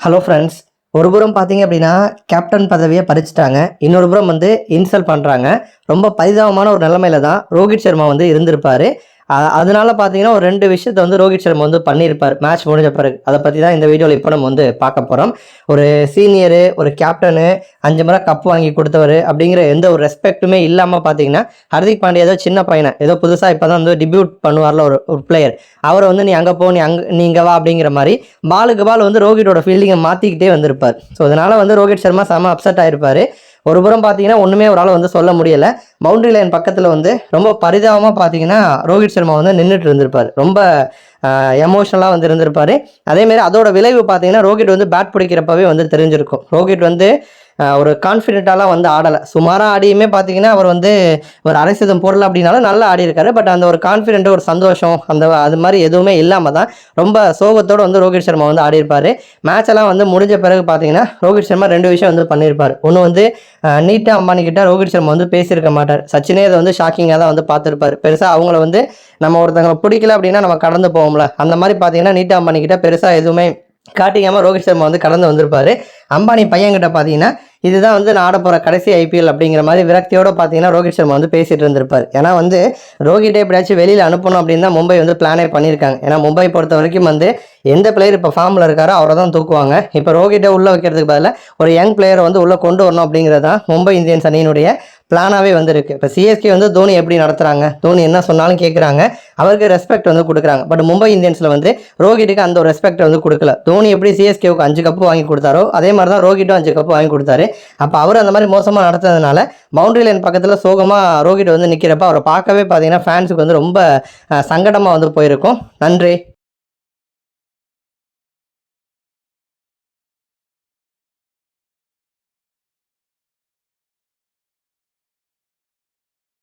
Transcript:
Hello friends ஒரு புறம் பார்த்தீங்க அப்படின்னா கேப்டன் பதவியை பறிச்சிட்டாங்க. இன்னொரு புறம் வந்து இன்சல்ட் பண்ணுறாங்க ரொம்ப பரிதாபமான ஒரு நிலைமையில தான் ரோஹித் சர்மா வந்து இருந்திருப்பார். அதனால பார்த்தீங்கன்னா ஒரு ரெண்டு விஷயத்தை வந்து ரோஹித் சர்மா வந்து பண்ணியிருப்பார். மேட்ச் முடிஞ்ச பிறகு. அதை பற்றி தான் இந்த வீடியோவில் இப்போ நம்ம வந்து பார்க்க போகிறோம் ஒரு சீனியரு ஒரு கேப்டனு அஞ்சு முறை கப் வாங்கி கொடுத்தவர் அப்படிங்கிற எந்த ஒரு ரெஸ்பெக்ட்டுமே இல்லாமல் பார்த்தீங்கன்னா ஹர்திக் பாண்டியா ஏதோ சின்ன பையனை ஏதோ புதுசாக இப்போ தான் வந்து டிபியூட் பண்ணுவார்ல ஒரு ஒரு பிளேயர் அவரை வந்து நீ அங்கே போ நீ அங்கே நீ இங்கே வா அப்படிங்கிற மாதிரி பாலுக்கு பால் வந்து ரோஹிட்டோட ஃபீல்டிங்கை மாற்றிக்கிட்டே வந்திருப்பார். ஸோ அதனால் வந்து ரோஹித் சர்மா செம அப்செட் ஆகிருப்பார் ஒரு புறம் பார்த்தீங்கன்னா ஒன்றுமே அவரால் வந்து சொல்ல முடியல. பவுண்டரி லைன் பக்கத்தில் வந்து ரொம்ப பரிதாபமாக பார்த்தீங்கன்னா ரோஹித் சர்மா வந்து நின்றுட்டு இருந்திருப்பார். ரொம்ப எமோஷனலாக வந்து இருந்திருப்பார். அதேமாரி அதோட விளைவு பார்த்தீங்கன்னா ரோஹித் வந்து பேட் பிடிக்கிறப்பவே வந்து தெரிஞ்சிருக்கும். ரோஹித் வந்து ஒரு கான்ஃபிடென்ட்டாலாம் வந்து ஆடலை. சுமாராக ஆடியுமே பார்த்தீங்கன்னா அவர் வந்து ஒரு அரை பொருள் அப்படின்னாலும் நல்லா ஆடி இருக்காரு பட் அந்த ஒரு கான்ஃபிடென்ட் ஒரு சந்தோஷம் அந்த அது மாதிரி எதுவுமே இல்லாமல் தான் ரொம்ப சோகத்தோடு வந்து ரோஹித் சர்மா வந்து ஆடி மேட்செல்லாம் மேட்ச் எல்லாம் வந்து முடிஞ்ச பிறகு பார்த்தீங்கன்னா ரோஹித் சர்மா ரெண்டு விஷயம் வந்து பண்ணியிருப்பார். ஒன்று வந்து நீட்டாக அம்பானிக்கிட்ட ரோஹித் சர்மா வந்து பேசியிருக்க மாட்டார். சச்சினே அதை வந்து ஷாக்கிங்காக தான் வந்து பார்த்துருப்பாரு பெருசாக அவங்கள வந்து நம்ம ஒருத்தங்களை பிடிக்கல அப்படின்னா நம்ம கடந்து போவோம்ல. அந்த மாதிரி பார்த்தீங்கன்னா நீட்டா அம்பானிக்கிட்ட பெருசாக எதுவுமே காட்டிக்காமல் ரோஹித் சர்மா வந்து கடந்து வந்திருப்பாரு. அம்பானி பையன்கிட்ட பார்த்தீங்கன்னா இதுதான் வந்து நான் ஆட போகிற கடைசி ஐபிஎல் அப்படிங்கிற மாதிரி விரக்தியோடு பார்த்தீங்கன்னா ரோஹித் சர்மா வந்து பேசிகிட்டு இருந்திருப்பார். ஏன்னா வந்து ரோஹிட்டை எப்படியாச்சும் வெளியில் அனுப்பணும் அப்படின்னு தான் மும்பை வந்து பிளானே பண்ணியிருக்காங்க. ஏன்னா மும்பை பொறுத்த வரைக்கும் வந்து எந்த பிளேயர் இப்போ ஃபார்மில் இருக்காரோ அவரை தான் தூக்குவாங்க. இப்போ ரோஹிட்டை உள்ளே வைக்கிறதுக்கு பதிலாக ஒரு யங் பிளேயரை வந்து உள்ளே கொண்டு வரணும் அப்படிங்கிறது தான் மும்பை இந்தியன்ஸ் அணியினுடைய பிளானாகவே வந்திருக்கு. இப்போ சிஎஸ்கே வந்து தோனி எப்படி நடத்துகிறாங்க தோனி என்ன சொன்னாலும் கேட்குறாங்க அவருக்கு ரெஸ்பெக்ட் வந்து கொடுக்குறாங்க. பட் மும்பை இந்தியன்ஸில் வந்து ரோஹிட்டுக்கு அந்த ஒரு ரெஸ்பெக்ட் வந்து கொடுக்கல. தோனி எப்படி சிஎஸ்கேவுக்கு அஞ்சு கப்பு வாங்கி கொடுத்தாரோ அதே மாதிரி தான் ரோஹிட்டும் அஞ்சு கப்பு வாங்கி கொடுத்தாரு. அப்போ அவர் அந்த மாதிரி மோசமாக நடத்துறதுனால பவுண்டரி லைன் பக்கத்தில் சோகமாக ரோஹிட் வந்து நிற்கிறப்ப அவரை பார்க்கவே பார்த்தீங்கன்னா ஃபேன்ஸுக்கு வந்து ரொம்ப சங்கடமாக வந்து போயிருக்கும். நன்றி.